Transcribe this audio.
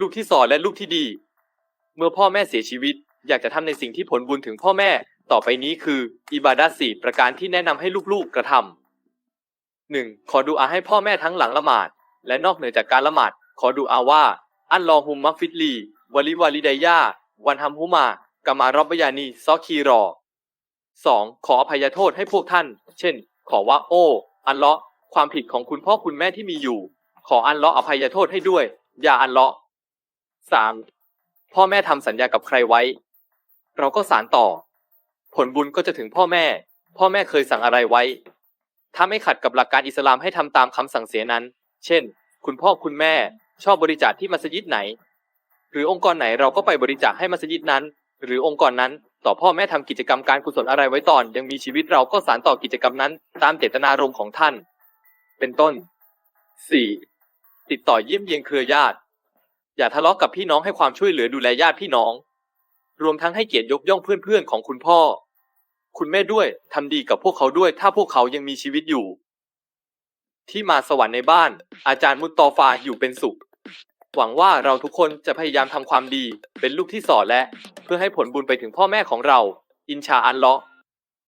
ลูกที่สอนและลูกที่ดี เมื่อพ่อแม่เสียชีวิต อยากจะทำในสิ่งที่ผลบุญถึงพ่อแม่ ต่อไปนี้คืออิบาดะสีประการที่แนะนำให้ลูกๆกระทำหนึ่งขอดูอาให้พ่อแม่ทั้งหลังละหมาด และนอกเหนือจากการละหมาด ขอดูอาว่า อัลลอฮุมมักฟิดลี วลิวาลิดยาวันฮัมฮุมากามารอบบยานีซอคีรอ 2. ขออภัยโทษให้พวกท่าน เช่น ขอว่าโอ้ อันเลาะความผิดของคุณพ่อคุณแม่ที่มีอยู่ ขออันเลาะอภัยโทษให้ด้วย อย่าอันเลาะ ห์ 3. พ่อแม่ทำสัญญากับใครไว้ เราก็สารต่อ ผลบุญก็จะถึงพ่อแม่ พ่อแม่เคยสั่งอะไรไว้ ถ้าไม่ขัดกับหลักการอิสลามให้ทำตามคำสั่งเสียนั้น เช่น คุณพ่อคุณแม่ชอบบริจาคที่มัสยิดไหน หรือองค์กรไหนเราก็ไปบริจาคให้มัสยิดนั้น หรือองค์กรนั้นต่อพ่อแม่ทำกิจกรรมการกุศลอะไรไว้ตอน ยังมีชีวิตเราก็สานต่อกิจกรรมนั้น ตามเจตนารมณ์ของท่าน เป็นต้น 4. ติดต่อเยี่ยมเยียนเครือญาติ อย่าทะเลาะกับพี่น้องให้ความช่วยเหลือดูแลญาติพี่น้อง รวมทั้งให้เกียรติยกย่องเพื่อนๆของคุณพ่อ คุณแม่ด้วยทำดีกับพวกเขาด้วย ถ้าพวกเขายังมีชีวิตอยู่ ที่มาสวรรค์ในบ้าน อาจารย์มุตตอฟาอยู่เป็นสุข หวังว่าเราทุกคนจะพยายามทำความดี เป็นลูกที่สอนและ เพื่อให้ผลบุญไปถึงพ่อแม่ของเรา อินชาอัลเลาะ